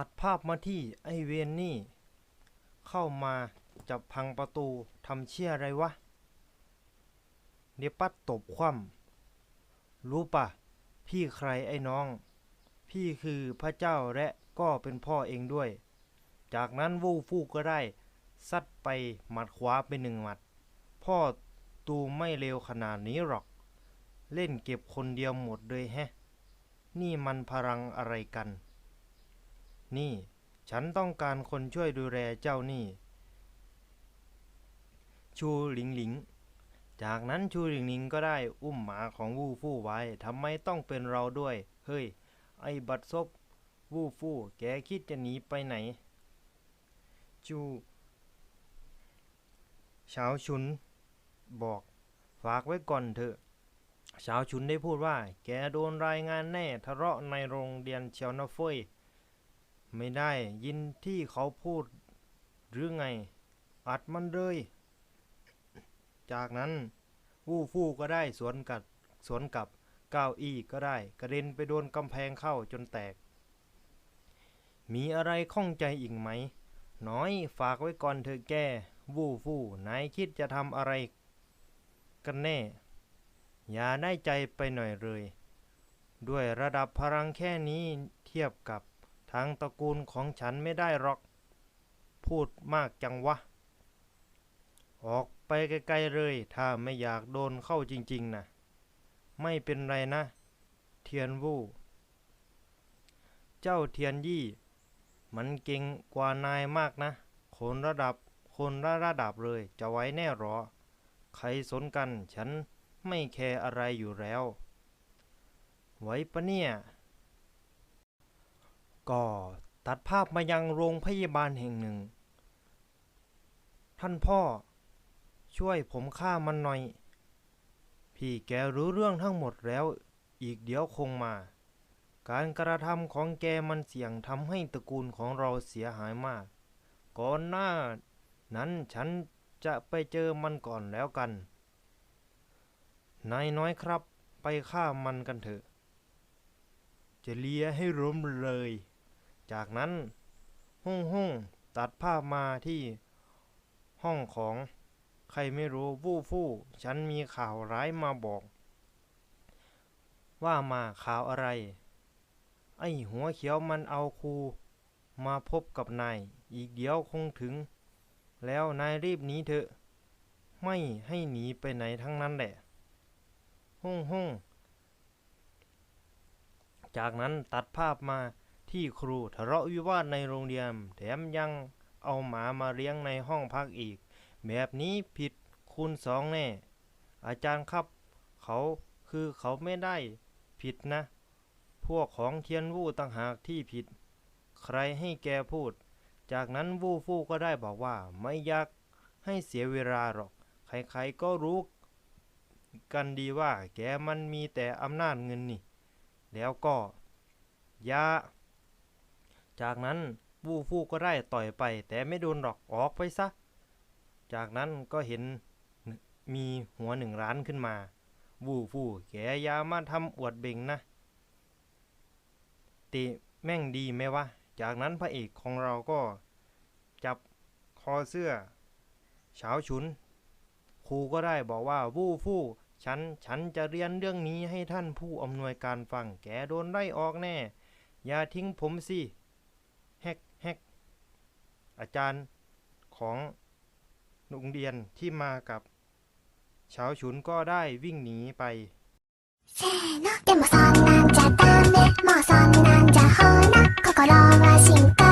ัดภาพมาที่ไอเวนนี่ เข้ามาจับพังประตูทำเชี่ยอะไรวะเดี๋ยปัดตบคว่ำรู้ปะพี่ใครไอ้น้อง พี่คือพระเจ้าและก็เป็นพ่อเองด้วย จากนั้นวูฟูก็ได้ ซัดไปหมัดขวาไปหนึ่งหมัด พ่อตูไม่เร็วขนาดนี้หรอก เล่นเก็บคนเดียวหมดเลยแฮะ นี่มันพลังอะไรกัน นี่ ฉันต้องการคนช่วยดูแลเจ้านี่ ชูหลิงหลิง จากนั้นชูหลิงหลิงก็ได้อุ้มหมาของวูฟู่ไว้ทำไมต้องเป็นเราด้วย เฮ้ย ไอ้บัดซบวูฟู่แกคิดจะหนีไปไหน จูเฉาชุนบอกฝากไว้ก่อนเถอะเฉาชุนได้พูดว่า แกโดนรายงานแน่ทะเลาะในโรงเรียนเชียวนะเฟย ไม่ได้ยินที่เขาพูดหรือไง อัดมันเลย จากนั้นวูฟู่ก็ได้สวนกับสวนกับก้าวอี้ก็ได้ กระเด็นไปโดนกำแพงเข้าจนแตก มีอะไรข้องใจอีกไหม น้อยฝากไว้ก่อนเธอแกวูฟู่นายคิดจะทำอะไรกันแน่ อย่าได้ใจไปหน่อยเลย ด้วยระดับพลังแค่นี้เทียบกับ ทางตระกูลของฉันไม่ได้หรอก พูดมากจังวะ ออกไปไกลๆเลย ถ้าไม่อยากโดนเข้าจริงๆนะ ไม่เป็นไรนะ เทียนวู่ เจ้าเทียนยี่ มันเก่งกว่านายมากนะ คนระดับ คนละระดับเลย จะไว้แน่หรอ ใครสนกัน ฉันไม่แคร์อะไรอยู่แล้ว ไว้ปะเนี่ย ก็ตัดภาพมายังโรงพยาบาลแห่งหนึ่ง ท่านพ่อช่วยผมฆ่ามันหน่อย พี่แกรู้เรื่องทั้งหมดแล้ว อีกเดี๋ยวคงมา การกระทำของแกมันเสี่ยงทำให้ตระกูลของเราเสียหายมาก ก่อนหน้านั้นฉันจะไปเจอมันก่อนแล้วกัน นายน้อยครับ ไปฆ่ามันกันเถอะ จะเลียให้ล้มเลย จากนั้นห้องห้องตัดภาพมาที่ห้องของใครไม่รู้ฟู่ฟู่ฉันมีข่าวร้ายมาบอก ว่ามาข่าวอะไร ไอ้หัวเขียวมันเอาครูมาพบกับนาย อีกเดี๋ยวคงถึง แล้วนายรีบหนีเถอะ ไม่ให้หนีไปไหนทั้งนั้นแหละห้องห้องจากนั้นตัดภาพมา ที่ครูทะเลาะวิวาทในโรงเรียน แถมยังเอาหมามาเลี้ยงในห้องพักอีก แบบนี้ผิดคูณสองแน่ อาจารย์ครับ เขาคือเขาไม่ได้ผิดนะ พวกของเทียนวู่ต่างหากที่ผิด ใครให้แกพูด จากนั้นวู่ฟู่ก็ได้บอกว่าไม่อยากให้เสียเวลาหรอก ใครๆก็รู้กันดีว่าแกมันมีแต่อำนาจเงินนี่ แล้วก็ยา จากนั้นวูฟู่ก็ได้ต่อยไป แต่ไม่โดนหรอกออกไปซะ จากนั้นก็เห็นมีหัวหนึ่งร้านขึ้นมา วูฟู่แกอยามาทำอวดเบ่งนะติแม่งดีไหมวะ จากนั้นพระเอกของเราก็จับคอเสื้อเฉาฉุน ครูก็ได้บอกว่าวู่ฟู่ฉันฉันจะเรียนเรื่องนี้ให้ท่านผู้อำนวยการฟังแกโดนไล่ออกแน่ อย่าทิ้งผมสิ แฮกอาจารย์ของโรงเรียนที่มากับเฉาฉุนก็ได้วิ่งหนีไป せーのでもそんなんじゃダメもうそんなんじゃほら心は進化